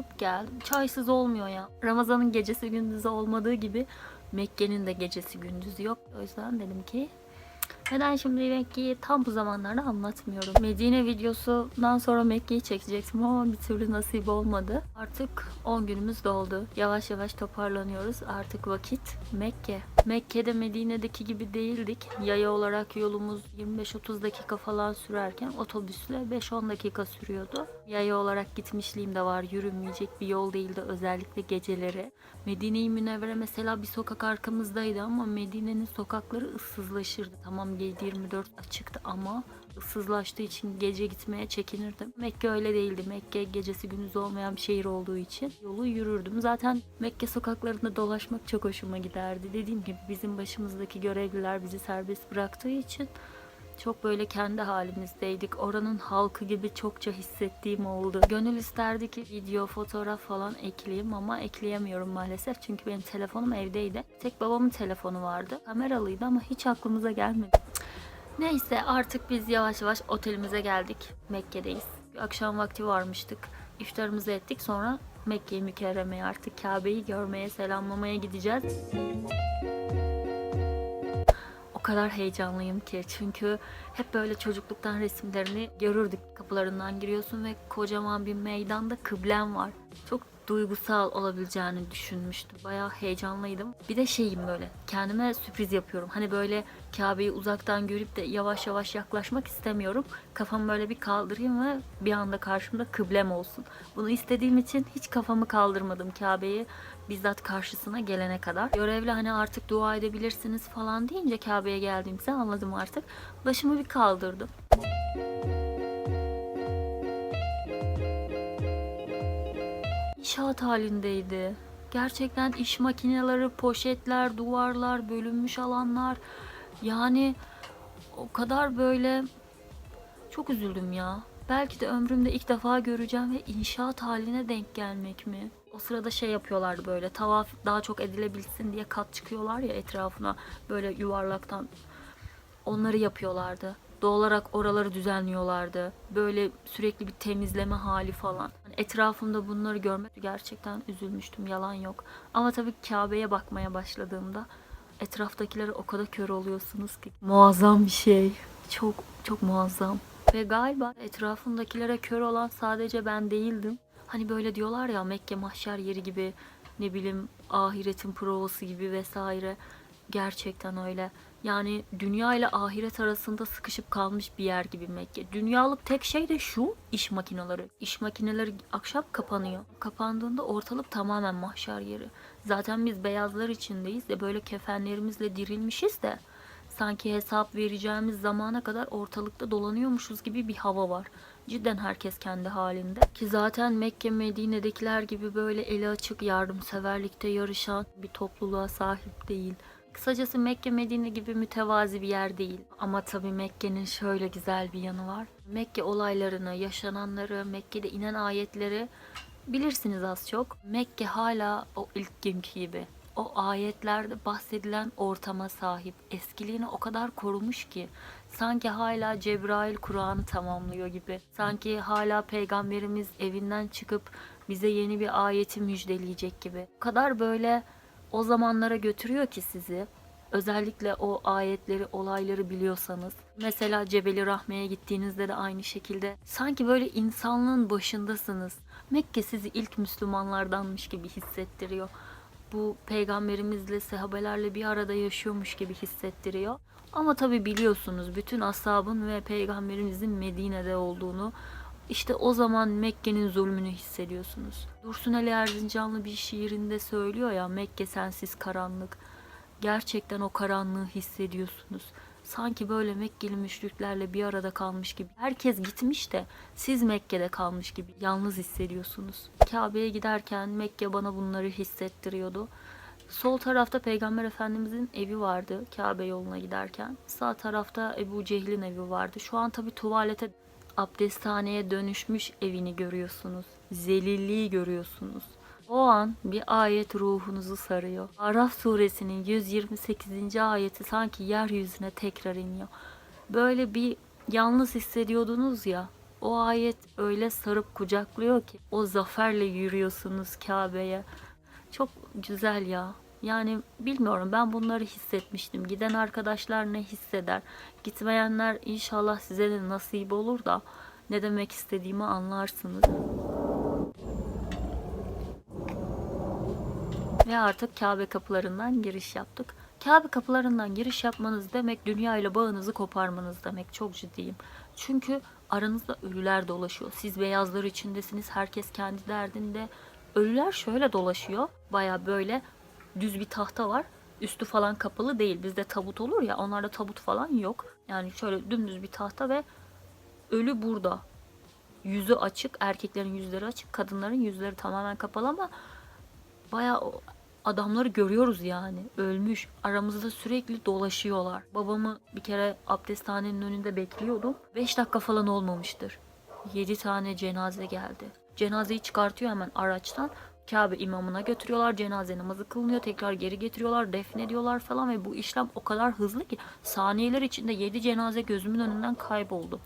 alıp geldim. Çaysız olmuyor ya. Ramazan'ın gecesi gündüzü olmadığı gibi Mekke'nin de gecesi gündüzü yok. O yüzden dedim ki neden şimdi Mekke'yi tam bu zamanlarda anlatmıyorum. Medine videosundan sonra Mekke'yi çekecektim ama bir türlü nasip olmadı. Artık 10 günümüz doldu. Yavaş yavaş toparlanıyoruz. Artık vakit Mekke. Mekke'de Medine'deki gibi değildik. Yaya olarak yolumuz 25-30 dakika falan sürerken otobüsle 5-10 dakika sürüyordu. Yaya olarak gitmişliğim de var. Yürünmeyecek bir yol değildi özellikle geceleri. Medine-i Münevvere mesela bir sokak arkamızdaydı ama Medine'nin sokakları ıssızlaşırdı. Tamam 7-24 açıktı ama ıssızlaştığı için gece gitmeye çekinirdim. Mekke öyle değildi. Mekke gecesi gündüz olmayan bir şehir olduğu için yolu yürürdüm. Zaten Mekke sokaklarında dolaşmak çok hoşuma giderdi. Dediğim gibi bizim başımızdaki görevliler bizi serbest bıraktığı için çok böyle kendi halimizdeydik. Oranın halkı gibi çokça hissettiğim oldu. Gönül isterdi ki video, fotoğraf falan ekleyeyim ama ekleyemiyorum maalesef. Çünkü benim telefonum evdeydi. Tek babamın telefonu vardı. Kameralıydı ama hiç aklımıza gelmedi. Neyse artık biz yavaş yavaş otelimize geldik. Mekke'deyiz. Akşam vakti varmıştık. İftarımızı ettik sonra Mekke-i Mükerreme'ye artık Kabe'yi görmeye, selamlamaya gideceğiz. O kadar heyecanlıyım ki çünkü hep böyle çocukluktan resimlerini görürdük. Kapılarından giriyorsun ve kocaman bir meydanda kıblem var. Çok duygusal olabileceğini düşünmüştüm. Bayağı heyecanlıydım. Bir de şeyim böyle kendime sürpriz yapıyorum. Hani böyle Kabe'yi uzaktan görüp de yavaş yavaş yaklaşmak istemiyorum. Kafamı böyle bir kaldırayım ve bir anda karşımda kıblem olsun. Bunu istediğim için hiç kafamı kaldırmadım Kabe'yi bizzat karşısına gelene kadar. Görevli hani artık dua edebilirsiniz falan deyince Kabe'ye geldiğimizde anladım artık. Başımı bir kaldırdım. İnşaat halindeydi. Gerçekten iş makineleri, poşetler, duvarlar, bölünmüş alanlar. Yani o kadar böyle çok üzüldüm ya. Belki de ömrümde ilk defa göreceğim ve inşaat haline denk gelmek mi? O sırada şey yapıyorlardı böyle tavaf daha çok edilebilsin diye kat çıkıyorlar ya etrafına böyle yuvarlaktan onları yapıyorlardı. Doğal olarak oraları düzenliyorlardı. Böyle sürekli bir temizleme hali falan. Hani etrafımda bunları görmek gerçekten üzülmüştüm. Yalan yok. Ama tabii Kabe'ye bakmaya başladığımda etraftakilere o kadar kör oluyorsunuz ki. Muazzam bir şey. Çok çok muazzam. Ve galiba etrafımdakilere kör olan sadece ben değildim. Hani böyle diyorlar ya Mekke mahşer yeri gibi ne bileyim ahiretin provası gibi vesaire. Gerçekten öyle. Yani dünya ile ahiret arasında sıkışıp kalmış bir yer gibi Mekke. Dünyalık tek şey de şu iş makineleri. İş makineleri akşam kapanıyor. Kapandığında ortalık tamamen mahşer yeri. Zaten biz beyazlar içindeyiz de böyle kefenlerimizle dirilmişiz de sanki hesap vereceğimiz zamana kadar ortalıkta dolanıyormuşuz gibi bir hava var. Cidden herkes kendi halinde. Ki zaten Mekke Medine'dekiler gibi böyle eli açık yardımseverlikte yarışan bir topluluğa sahip değil. Kısacası Mekke Medine gibi mütevazi bir yer değil. Ama tabii Mekke'nin şöyle güzel bir yanı var. Mekke olaylarını, yaşananları, Mekke'de inen ayetleri bilirsiniz az çok. Mekke hala o ilk günkü gibi. O ayetlerde bahsedilen ortama sahip. Eskiliğini o kadar korumuş ki. Sanki hala Cebrail Kur'an'ı tamamlıyor gibi. Sanki hala peygamberimiz evinden çıkıp bize yeni bir ayeti müjdeleyecek gibi. O kadar böyle o zamanlara götürüyor ki sizi. Özellikle o ayetleri, olayları biliyorsanız. Mesela Cebeli Rahme'ye gittiğinizde de aynı şekilde. Sanki böyle insanlığın başındasınız. Mekke sizi ilk Müslümanlardanmış gibi hissettiriyor. Bu peygamberimizle, sahabelerle bir arada yaşıyormuş gibi hissettiriyor. Ama tabi biliyorsunuz bütün ashabın ve peygamberimizin Medine'de olduğunu işte o zaman Mekke'nin zulmünü hissediyorsunuz. Dursun Ali Erzincanlı bir şiirinde söylüyor ya Mekke sensiz karanlık. Gerçekten o karanlığı hissediyorsunuz. Sanki böyle Mekkeli müşriklerle bir arada kalmış gibi. Herkes gitmiş de siz Mekke'de kalmış gibi yalnız hissediyorsunuz. Kabe'ye giderken Mekke bana bunları hissettiriyordu. Sol tarafta Peygamber Efendimizin evi vardı Kabe yoluna giderken. Sağ tarafta Ebu Cehil'in evi vardı. Şu an tabi tuvalete abdesthaneye dönüşmüş evini görüyorsunuz. Zelilliği görüyorsunuz. O an bir ayet ruhunuzu sarıyor. Araf suresinin 128. ayeti sanki yeryüzüne tekrar iniyor. Böyle bir yalnız hissediyordunuz ya. o ayet öyle sarıp kucaklıyor ki o zaferle yürüyorsunuz Kabe'ye. Çok güzel ya. Yani bilmiyorum ben bunları hissetmiştim. Giden arkadaşlar ne hisseder? Gitmeyenler inşallah size de nasip olur da ne demek istediğimi anlarsınız. Ve artık Kabe kapılarından giriş yaptık. Kabe kapılarından giriş yapmanız demek dünya ile bağınızı koparmanız demek. Çok ciddiyim. Çünkü aranızda ölüler dolaşıyor. Siz beyazlar içindesiniz. Herkes kendi derdinde. Ölüler şöyle dolaşıyor. Baya böyle düz bir tahta var. Üstü falan kapalı değil. Bizde tabut olur ya. Onlarda tabut falan yok. Yani şöyle dümdüz bir tahta ve ölü burada. Yüzü açık. Erkeklerin yüzleri açık. Kadınların yüzleri tamamen kapalı ama Baya adamları görüyoruz yani. Ölmüş. Aramızda sürekli dolaşıyorlar. Babamı bir kere abdesthanenin önünde bekliyordum. 5 dakika falan olmamıştır. 7 tane cenaze geldi. Cenazeyi çıkartıyor hemen araçtan. Kabe imamına götürüyorlar. Cenaze namazı kılınıyor. Tekrar geri getiriyorlar. Defnediyorlar falan ve bu işlem o kadar hızlı ki saniyeler içinde 7 cenaze gözümün önünden kayboldu.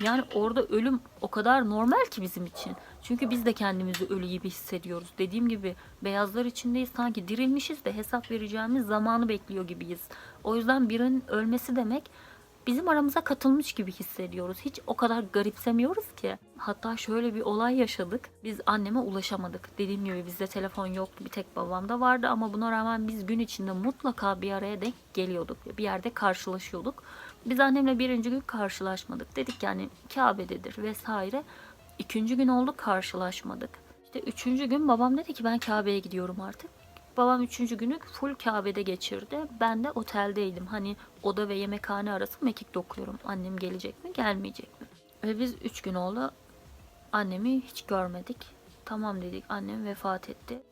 Yani orada ölüm o kadar normal ki bizim için. Çünkü biz de kendimizi ölü gibi hissediyoruz. Dediğim gibi beyazlar içindeyiz sanki dirilmişiz de hesap vereceğimiz zamanı bekliyor gibiyiz. O yüzden birinin ölmesi demek bizim aramıza katılmış gibi hissediyoruz. Hiç o kadar garipsemiyoruz ki. Hatta şöyle bir olay yaşadık. Biz anneme ulaşamadık. Dediğim gibi bizde telefon yoktu. Bir tek babamda vardı ama buna rağmen biz gün içinde mutlaka bir araya denk geliyorduk. Bir yerde karşılaşıyorduk. Biz annemle birinci gün karşılaşmadık. Dedik yani Kabe'dedir vesaire. İkinci gün oldu karşılaşmadık. İşte üçüncü gün babam dedi ki ben Kabe'ye gidiyorum artık. Babam üçüncü günü full Kabe'de geçirdi. Ben de oteldeydim. Hani oda ve yemekhane arası mekik dokuyorum. Annem gelecek mi gelmeyecek mi? Ve biz üç gün oldu. Annemi hiç görmedik. Tamam dedik annem vefat etti.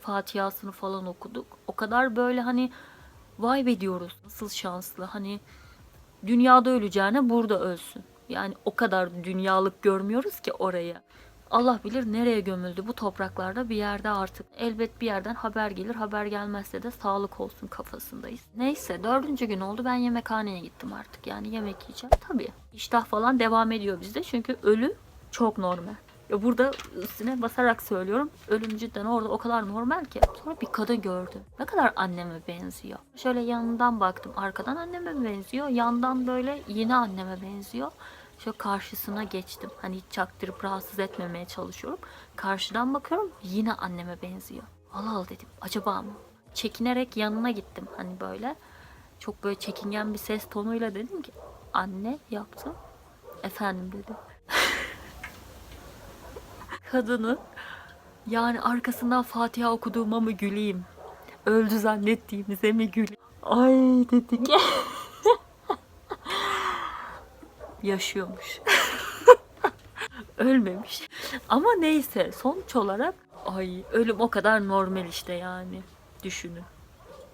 Fatihasını falan okuduk. O kadar böyle hani vay be diyoruz. Nasıl şanslı. Hani dünyada öleceğine burada ölsün. Yani o kadar dünyalık görmüyoruz ki orayı. Allah bilir nereye gömüldü bu topraklarda bir yerde artık. Elbet bir yerden haber gelir. Haber gelmezse de sağlık olsun kafasındayız. Neyse dördüncü gün oldu ben yemekhaneye gittim artık. Yani yemek yiyeceğim. Tabii iştah falan devam ediyor bizde. Çünkü ölü çok normal. Ya burada üstüne basarak söylüyorum. Ölüm cidden orada o kadar normal ki. Sonra bir kadın gördüm. Ne kadar anneme benziyor. Şöyle yanından baktım. Arkadan anneme benziyor. Yandan böyle yine anneme benziyor. Şöyle karşısına geçtim. Hani hiç çaktırıp rahatsız etmemeye çalışıyorum. Karşıdan bakıyorum yine anneme benziyor. Allah Allah dedim. Acaba mı? Çekinerek yanına gittim. Hani böyle. Çok böyle çekingen bir ses tonuyla dedim ki anne yaptı. Efendim dedi kadını yani arkasından Fatiha okuduğuma mı güleyim? Öldü zannettiğimize mi güleyim? Ay dedik. Yaşıyormuş. Ölmemiş. Ama neyse sonuç olarak ay ölüm o kadar normal işte yani. Düşünün.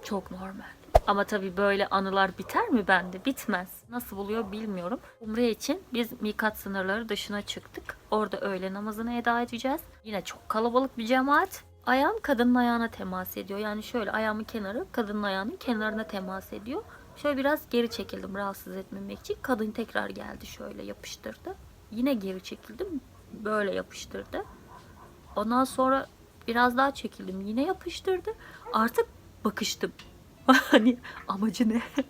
Çok normal. Ama tabii böyle anılar biter mi bende? Bitmez. Nasıl buluyor bilmiyorum. Umre için biz mikat sınırları dışına çıktık. Orada öğle namazını eda edeceğiz. Yine çok kalabalık bir cemaat. Ayağım kadının ayağına temas ediyor. Yani şöyle ayağımın kenarı kadının ayağının kenarına temas ediyor. Şöyle biraz geri çekildim rahatsız etmemek için. Kadın tekrar geldi şöyle yapıştırdı. Yine geri çekildim. Böyle yapıştırdı. Ondan sonra biraz daha çekildim. Yine yapıştırdı. Artık bakıştım. hani amacı ne?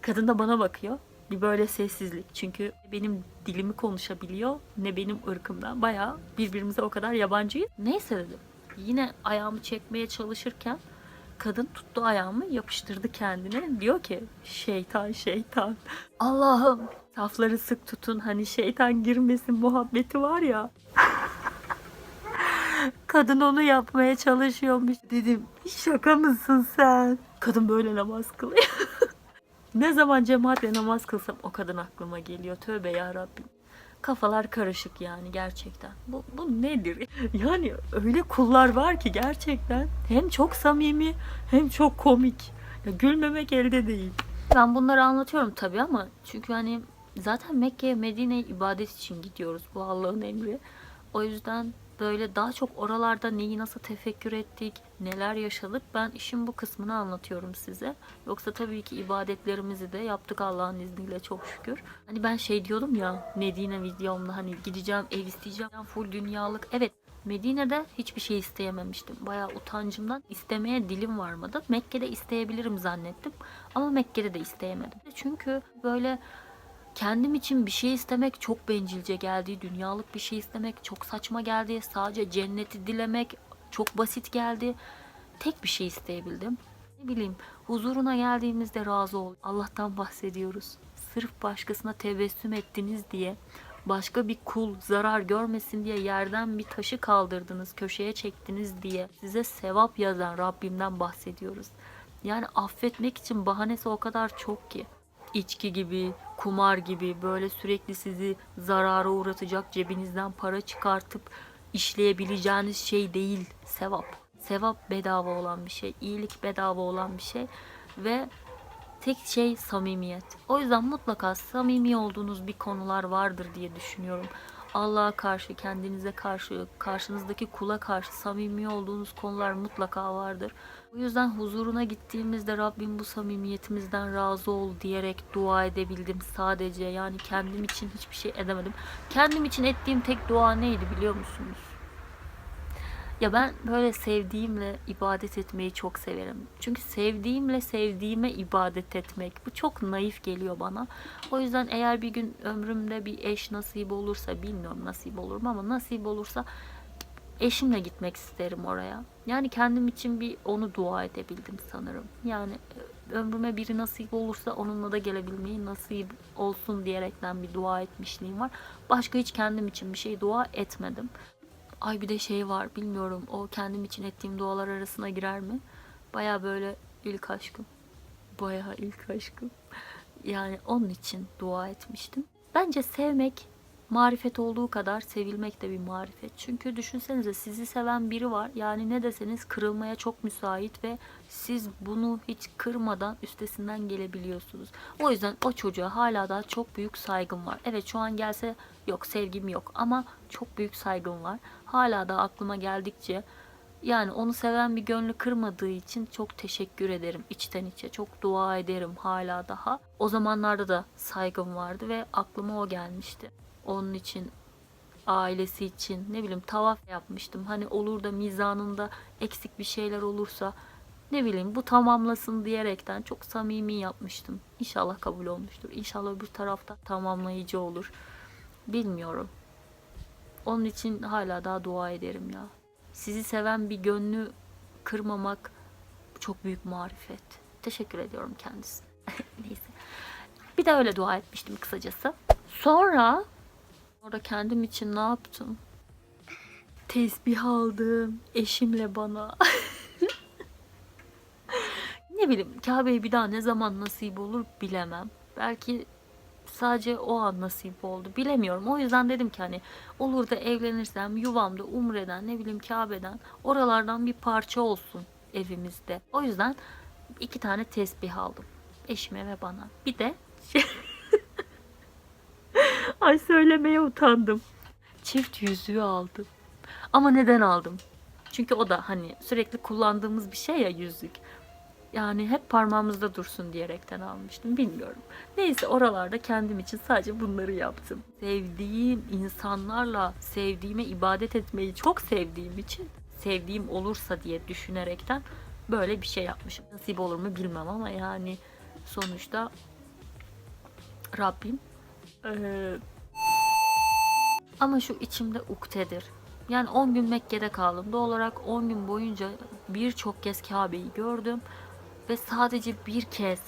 Kadın da bana bakıyor. Bir böyle sessizlik. Çünkü benim dilimi konuşabiliyor ne benim ırkımdan. Bayağı birbirimize o kadar yabancıyız. Neyse dedim. Yine ayağımı çekmeye çalışırken kadın tuttu ayağımı yapıştırdı kendine. Diyor ki şeytan şeytan. Allah'ım safları sık tutun hani şeytan girmesin muhabbeti var ya. Kadın onu yapmaya çalışıyormuş. Dedim şaka mısın sen? Kadın böyle namaz kılıyor. ne zaman cemaatle namaz kılsam o kadın aklıma geliyor. Tövbe ya Rabbim. Kafalar karışık yani gerçekten. Bu, bu nedir? Yani öyle kullar var ki gerçekten hem çok samimi hem çok komik. Ya gülmemek elde değil. Ben bunları anlatıyorum tabii ama çünkü hani zaten Mekke'ye Medine'ye ibadet için gidiyoruz. Bu Allah'ın emri. O yüzden böyle daha çok oralarda neyi nasıl tefekkür ettik, neler yaşadık ben işin bu kısmını anlatıyorum size. Yoksa tabii ki ibadetlerimizi de yaptık Allah'ın izniyle çok şükür. Hani ben şey diyordum ya Medine videomda hani gideceğim ev isteyeceğim full dünyalık. Evet Medine'de hiçbir şey isteyememiştim. Bayağı utancımdan istemeye dilim varmadı. Mekke'de isteyebilirim zannettim. Ama Mekke'de de isteyemedim. Çünkü böyle kendim için bir şey istemek çok bencilce geldi. Dünyalık bir şey istemek çok saçma geldi. Sadece cenneti dilemek çok basit geldi. Tek bir şey isteyebildim. Ne bileyim huzuruna geldiğimizde razı ol. Allah'tan bahsediyoruz. Sırf başkasına tebessüm ettiniz diye başka bir kul zarar görmesin diye yerden bir taşı kaldırdınız, köşeye çektiniz diye size sevap yazan Rabbimden bahsediyoruz. Yani affetmek için bahanesi o kadar çok ki. İçki gibi, kumar gibi böyle sürekli sizi zarara uğratacak cebinizden para çıkartıp işleyebileceğiniz şey değil sevap. Sevap bedava olan bir şey, iyilik bedava olan bir şey ve tek şey samimiyet. O yüzden mutlaka samimi olduğunuz bir konular vardır diye düşünüyorum. Allah'a karşı, kendinize karşı, karşınızdaki kula karşı samimi olduğunuz konular mutlaka vardır. O yüzden huzuruna gittiğimizde Rabbim bu samimiyetimizden razı ol diyerek dua edebildim sadece. Yani kendim için hiçbir şey edemedim. Kendim için ettiğim tek dua neydi biliyor musunuz? Ya ben böyle sevdiğimle ibadet etmeyi çok severim. Çünkü sevdiğimle sevdiğime ibadet etmek bu çok naif geliyor bana. O yüzden eğer bir gün ömrümde bir eş nasip olursa bilmiyorum nasip olur mu ama nasip olursa eşimle gitmek isterim oraya. Yani kendim için bir onu dua edebildim sanırım. Yani e, ömrüme biri nasip olursa onunla da gelebilmeyi nasip olsun diyerekten bir dua etmişliğim var. Başka hiç kendim için bir şey dua etmedim. Ay bir de şey var bilmiyorum o kendim için ettiğim dualar arasına girer mi? Baya böyle ilk aşkım. Baya ilk aşkım. Yani onun için dua etmiştim. Bence sevmek marifet olduğu kadar sevilmek de bir marifet. Çünkü düşünsenize sizi seven biri var. Yani ne deseniz kırılmaya çok müsait ve siz bunu hiç kırmadan üstesinden gelebiliyorsunuz. O yüzden o çocuğa hala daha çok büyük saygım var. Evet şu an gelse yok sevgim yok ama çok büyük saygım var. Hala da aklıma geldikçe yani onu seven bir gönlü kırmadığı için çok teşekkür ederim içten içe. Çok dua ederim hala daha. O zamanlarda da saygım vardı ve aklıma o gelmişti. Onun için ailesi için ne bileyim tavaf yapmıştım. Hani olur da mizanında eksik bir şeyler olursa ne bileyim bu tamamlasın diyerekten çok samimi yapmıştım. İnşallah kabul olmuştur. İnşallah öbür tarafta tamamlayıcı olur. Bilmiyorum. Onun için hala daha dua ederim ya. Sizi seven bir gönlü kırmamak çok büyük marifet. Teşekkür ediyorum kendisine. Neyse. Bir de öyle dua etmiştim kısacası. Sonra orada kendim için ne yaptım? Tesbih aldım eşimle bana. ne bileyim Kabe'ye bir daha ne zaman nasip olur bilemem. Belki sadece o an nasip oldu. Bilemiyorum. O yüzden dedim ki hani olur da evlenirsem yuvamda Umre'den ne bileyim Kabe'den oralardan bir parça olsun evimizde. O yüzden iki tane tesbih aldım. Eşime ve bana. Bir de Ay söylemeye utandım. Çift yüzüğü aldım. Ama neden aldım? Çünkü o da hani sürekli kullandığımız bir şey ya yüzük. Yani hep parmağımızda dursun diyerekten almıştım. Bilmiyorum. Neyse oralarda kendim için sadece bunları yaptım. Sevdiğim insanlarla sevdiğime ibadet etmeyi çok sevdiğim için sevdiğim olursa diye düşünerekten böyle bir şey yapmışım. Nasip olur mu bilmem ama yani sonuçta Rabbim eee, ama şu içimde uktedir. Yani 10 gün Mekke'de kaldım. Doğal olarak 10 gün boyunca birçok kez Kabe'yi gördüm. Ve sadece bir kez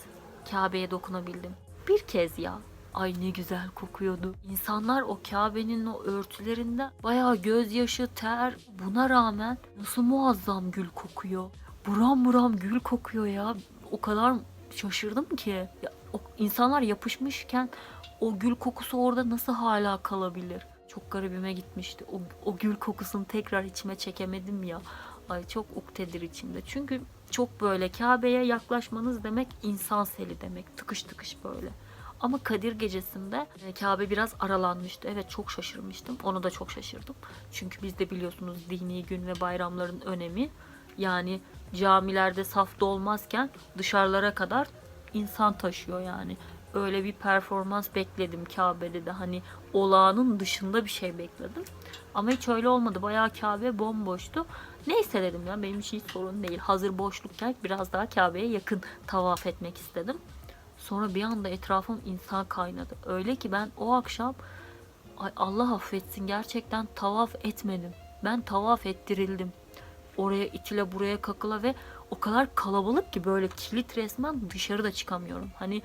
Kabe'ye dokunabildim. Bir kez ya. Ay ne güzel kokuyordu. İnsanlar o Kabe'nin o örtülerinde bayağı gözyaşı, ter. Buna rağmen nasıl muazzam gül kokuyor. Buram buram gül kokuyor ya. O kadar şaşırdım ki. Ya, o insanlar yapışmışken o gül kokusu orada nasıl hala kalabilir? Çok garibime gitmişti. O, o gül kokusunu tekrar içime çekemedim ya. Ay çok uktedir içimde. Çünkü çok böyle Kabe'ye yaklaşmanız demek insan seli demek. Tıkış tıkış böyle. Ama Kadir gecesinde e, Kabe biraz aralanmıştı. Evet çok şaşırmıştım. Onu da çok şaşırdım. Çünkü biz de biliyorsunuz dini gün ve bayramların önemi. Yani camilerde saf dolmazken dışarılara kadar insan taşıyor yani. Öyle bir performans bekledim Kabe'de de hani olağanın dışında bir şey bekledim. Ama hiç öyle olmadı. Bayağı Kabe bomboştu. Neyse dedim ya benim için hiç sorun değil. Hazır boşlukken biraz daha Kabe'ye yakın tavaf etmek istedim. Sonra bir anda etrafım insan kaynadı. Öyle ki ben o akşam ay Allah affetsin gerçekten tavaf etmedim. Ben tavaf ettirildim. Oraya itile buraya kakıla ve o kadar kalabalık ki böyle kilit resmen dışarı da çıkamıyorum. Hani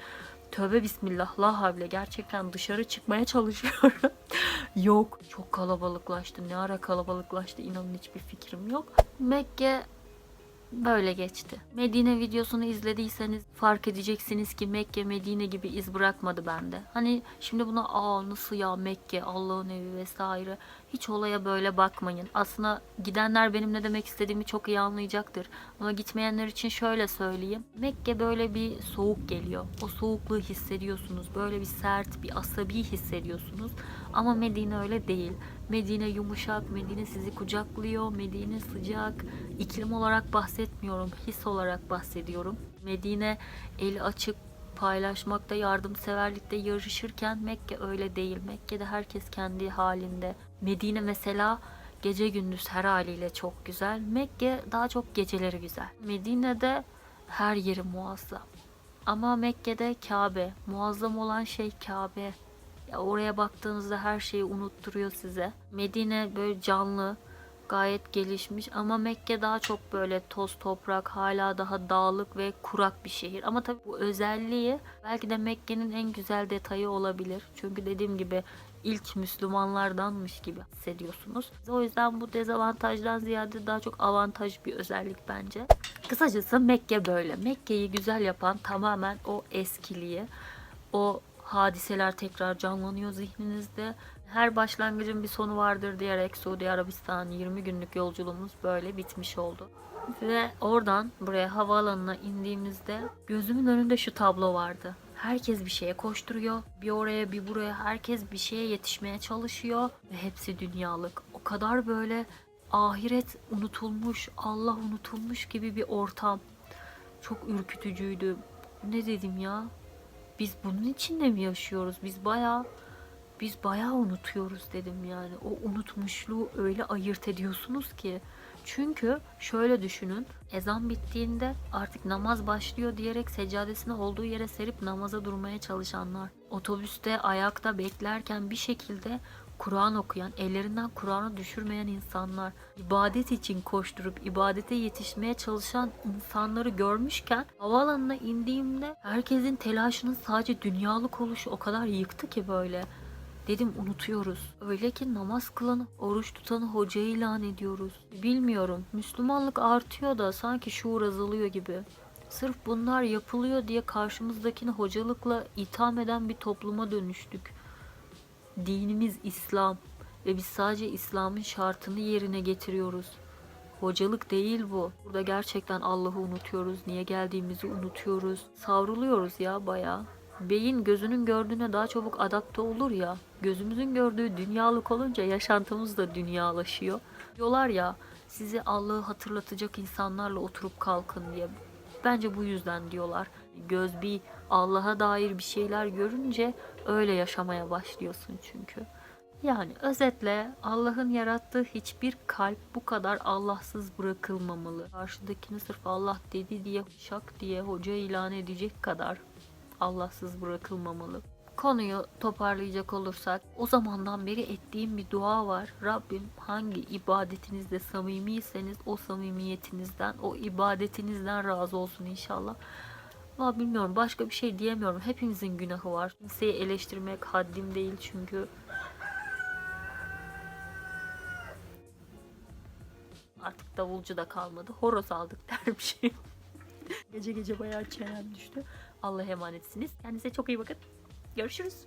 tövbe bismillah la havle gerçekten dışarı çıkmaya çalışıyorum. yok çok kalabalıklaştı. Ne ara kalabalıklaştı inanın hiçbir fikrim yok. Mekke böyle geçti. Medine videosunu izlediyseniz fark edeceksiniz ki Mekke Medine gibi iz bırakmadı bende. Hani şimdi buna aa nasıl ya Mekke Allah'ın evi vesaire hiç olaya böyle bakmayın. Aslında gidenler benim ne demek istediğimi çok iyi anlayacaktır. Ama gitmeyenler için şöyle söyleyeyim. Mekke böyle bir soğuk geliyor. O soğukluğu hissediyorsunuz. Böyle bir sert, bir asabi hissediyorsunuz. Ama Medine öyle değil. Medine yumuşak, Medine sizi kucaklıyor, Medine sıcak. İklim olarak bahsetmiyorum, his olarak bahsediyorum. Medine eli açık paylaşmakta, yardımseverlikte yarışırken Mekke öyle değil. Mekke'de herkes kendi halinde. Medine mesela gece gündüz her haliyle çok güzel. Mekke daha çok geceleri güzel. Medine'de her yeri muazzam. Ama Mekke'de Kabe. Muazzam olan şey Kabe. Ya oraya baktığınızda her şeyi unutturuyor size. Medine böyle canlı, gayet gelişmiş ama Mekke daha çok böyle toz toprak, hala daha dağlık ve kurak bir şehir. Ama tabii bu özelliği belki de Mekke'nin en güzel detayı olabilir. Çünkü dediğim gibi ilk Müslümanlardanmış gibi hissediyorsunuz. O yüzden bu dezavantajdan ziyade daha çok avantaj bir özellik bence. Kısacası Mekke böyle. Mekke'yi güzel yapan tamamen o eskiliği, o hadiseler tekrar canlanıyor zihninizde. Her başlangıcın bir sonu vardır diyerek Suudi Arabistan 20 günlük yolculuğumuz böyle bitmiş oldu. Ve oradan buraya havaalanına indiğimizde gözümün önünde şu tablo vardı. Herkes bir şeye koşturuyor. Bir oraya bir buraya herkes bir şeye yetişmeye çalışıyor. Ve hepsi dünyalık. O kadar böyle ahiret unutulmuş, Allah unutulmuş gibi bir ortam. Çok ürkütücüydü. Ne dedim ya? Biz bunun içinde mi yaşıyoruz? Biz bayağı biz bayağı unutuyoruz dedim yani. O unutmuşluğu öyle ayırt ediyorsunuz ki. Çünkü şöyle düşünün. Ezan bittiğinde artık namaz başlıyor diyerek seccadesini olduğu yere serip namaza durmaya çalışanlar. Otobüste ayakta beklerken bir şekilde Kur'an okuyan, ellerinden Kur'an'ı düşürmeyen insanlar, ibadet için koşturup ibadete yetişmeye çalışan insanları görmüşken havaalanına indiğimde herkesin telaşının sadece dünyalık oluşu o kadar yıktı ki böyle. Dedim unutuyoruz. Öyle ki namaz kılanı, oruç tutanı hoca ilan ediyoruz. Bilmiyorum. Müslümanlık artıyor da sanki şuur azalıyor gibi. Sırf bunlar yapılıyor diye karşımızdakini hocalıkla itham eden bir topluma dönüştük. Dinimiz İslam ve biz sadece İslam'ın şartını yerine getiriyoruz. Hocalık değil bu. Burada gerçekten Allah'ı unutuyoruz. Niye geldiğimizi unutuyoruz. Savruluyoruz ya bayağı. Beyin gözünün gördüğüne daha çabuk adapte olur ya. Gözümüzün gördüğü dünyalık olunca yaşantımız da dünyalaşıyor. Diyorlar ya sizi Allah'ı hatırlatacak insanlarla oturup kalkın diye. Bence bu yüzden diyorlar. Göz bir Allah'a dair bir şeyler görünce öyle yaşamaya başlıyorsun çünkü. Yani özetle Allah'ın yarattığı hiçbir kalp bu kadar Allahsız bırakılmamalı. Karşıdakini sırf Allah dedi diye şak diye hoca ilan edecek kadar Allahsız bırakılmamalı. Konuyu toparlayacak olursak o zamandan beri ettiğim bir dua var. Rabbim hangi ibadetinizde samimiyseniz o samimiyetinizden, o ibadetinizden razı olsun inşallah. Valla bilmiyorum başka bir şey diyemiyorum. Hepimizin günahı var. Kimseyi eleştirmek haddim değil çünkü. Artık davulcu da kalmadı. Horoz aldık dermişim. gece gece bayağı çenem düştü. Allah'a emanetsiniz. Kendinize çok iyi bakın. Görüşürüz.